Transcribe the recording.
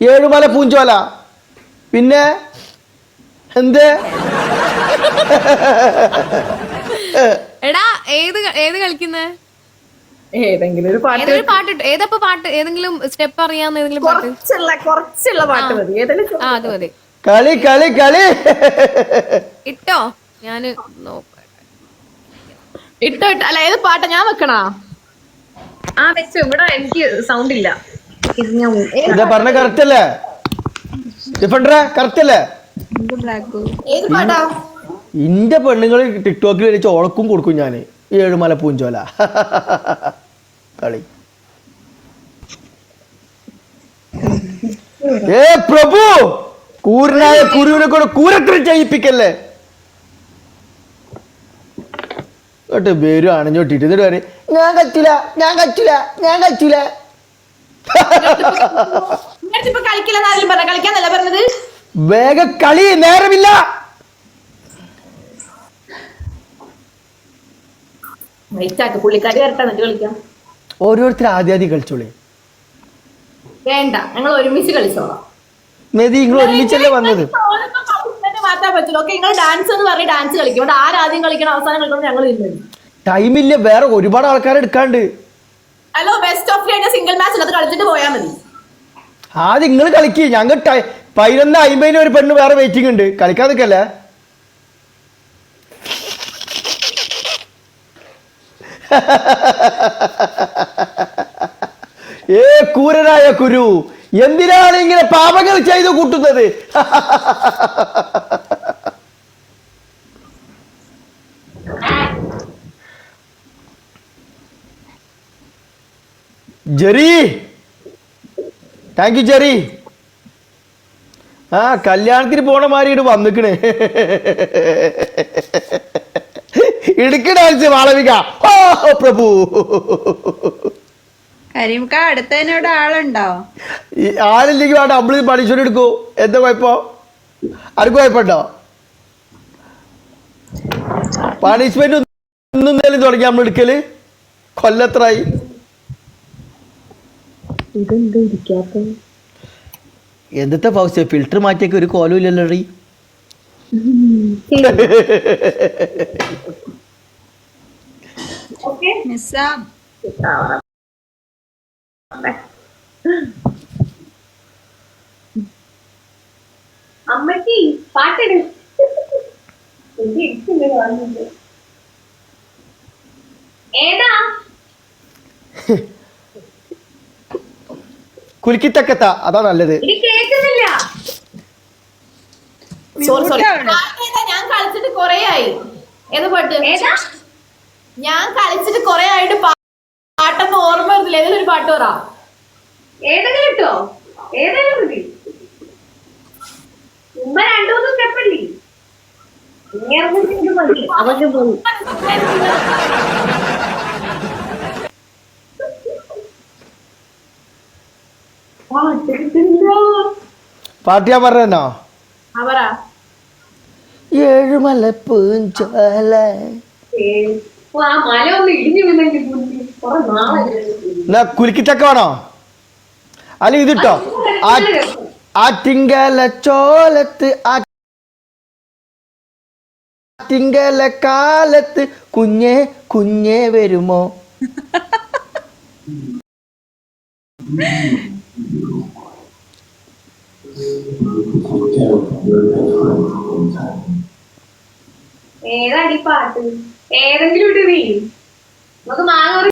ഏഴുമല പൂഞ്ചോല. പിന്നെ എന്ത്? എടാ ഏത് ഏത് കളിക്കുന്നേ? ഏതെങ്കിലും ഒരു പാട്ട് ഏതൊരു പാട്ട് ഇട്ട്- ഏതപ്പോ പാട്ട്? ഏതെങ്കിലും സ്റ്റെപ്പ് അറിയാവുന്ന ഏതെങ്കിലും പാട്ട്? കുറച്ചുള്ള കുറച്ചുള്ള പാട്ട് മതി. ഏതെങ്കിലും ആ അത് മതി. കളി കളി കളി. ഇട്ടോ? ഞാൻ നോക്കട്ടെ. ഇട്ടോ ഇട്ടോ. അല്ല ഏത് പാട്ടാ? ഞാൻ വെക്കണാ? ആ വെച്ചു. ഇവിടെ എനിക്ക് സൗണ്ട് ഇല്ല. ഇത് പറഞ്ഞ കറക്റ്റ് അല്ലേ? ഡിഫൻഡറെ കറക്റ്റ് അല്ലേ? ഇന്റെ പെണ്ണുങ്ങൾ ടിക്ടോക്കിൽ വെച്ച് ഓളക്കും കൊടുക്കും ഞാൻ ഏഴുമല പൂഞ്ചോല. കളി. ഏ പ്രഭു! കൂരനായ കുരുവിനെ കൂടെ കൂരത്ര ചെയ്യിപ്പിക്കല്ലേ? കേട്ടോ പേരും അണഞ്ഞോട്ടിട്ട് എന്നിട്ട് പറയും ഞാൻ കച്ചില്ല ഞാൻ കച്ചില്ല ഞാൻ കച്ചില്ല വേഗ കളി നേരമില്ല. ഓരോരുത്തർ ആദ്യം ആദ്യം കളിച്ചോളി. വേണ്ട ഞങ്ങൾ ഒരുമിച്ച് കളിച്ചോളാം. മേതി നിങ്ങൾ ഒരുമിച്ചല്ലേ വന്നത്? ഓരോരുത്തർ കളിച്ചിട്ട് മാറ്റാൻ പറ്റില്ല ഓക്കെ നിങ്ങൾ ഡാൻസ് എന്ന് പറഞ്ഞ് ഡാൻസ് കളിക്കും ആരാദ്യം കളിക്കണം അവസാനം കളിക്കണം ഞങ്ങൾ ടൈമില്ല വേറെ ഒരുപാട് ആൾക്കാരെ എടുക്കാണ്ട് ഹലോ ബെസ്റ്റ് ഓഫ് കഴിഞ്ഞ സിംഗിൾ മാച്ച് അത് കളിച്ചിട്ട് പോയാൽ മതി. ആദ്യം നിങ്ങൾ കളിക്ക്. ഞങ്ങൾ പതിനൊന്ന് അമ്പതിന് ഒരു പെണ്ണ് വേറെ വെയിറ്റിംഗ് ഉണ്ട്. കളിക്കാതൊക്കെയല്ലേ ഏ കൂരനായ കുരു. എന്തിനാണ് ഇങ്ങനെ പാപങ്ങൾ ചെയ്തു കൂട്ടുന്നത്? ജെറി. Thank you Jerry. ആ കല്യാണത്തിന് പോണ മാതിരി ഇട് വന്നിക്കണേ. ഇടുക്കി ഡാൻസ് മാളവിക. ഓ പ്രഭു. കരീംക്ക അടുത്തതിനോട് ആളുണ്ടോ? ഈ ആളില്ലെങ്കിൽ ആ ഡബിൾ പണിച്ചോണ്ട് എടുക്കൂ. എന്താ കുഴപ്പം? ആർക്ക് കുഴപ്പമുണ്ടോ? പണിഷ്മെന്റ് ഒന്നും തുടങ്ങി നമ്മൾ എടുക്കൽ. കൊല്ലത്രായി. എന്തിത്തെ പൗസ് ഫിൽറ്റർ മാറ്റിയൊക്കെ ഒരു കോലും ഇല്ലല്ലോ അമ്മയ്ക്ക് പാട്ടിട്. ഏതാ? കുലുക്കിത്തക്കത്ത അതാ നല്ലത്. സോറി സോറി ഞാൻ കളിച്ചിട്ട് കൊറേ ആയി. ഏത് പാട്ട്? ഞാൻ കളിച്ചിട്ട് കൊറേ ആയിട്ട് പാട്ടൊന്നും ഓർമ്മ വരുന്നില്ല. ഏതെങ്കിലും ഒരു പാട്ട് പറ. ഏതെങ്കിലും കിട്ടോ ഏതെങ്കിലും മതി ഉമ്മ രണ്ടു മൂന്ന് സ്റ്റെപ്പല്ലേ പാട്ട് ഞാൻ പറഞ്ഞോ അവരാ ഏഴുമല പൂഞ്ചോല ആ മല ഒന്ന് ഇടിഞ്ഞു വീണെങ്കിൽ കുറെ പറഞ്ഞോ ഏഴുമല കുലുക്കിത്തക്ക വേണോ? അല്ല ഇതിട്ടോ? ആ ആറ്റിങ്കല ചോലത്ത് ആറ്റിങ്കല കാലത്ത് കുഞ്ഞേ കുഞ്ഞേ വരുമോ? ഏതാടി പാട്ട്? ഏതെങ്കിലും ഇട്ട് നീ നമുക്ക് മാറി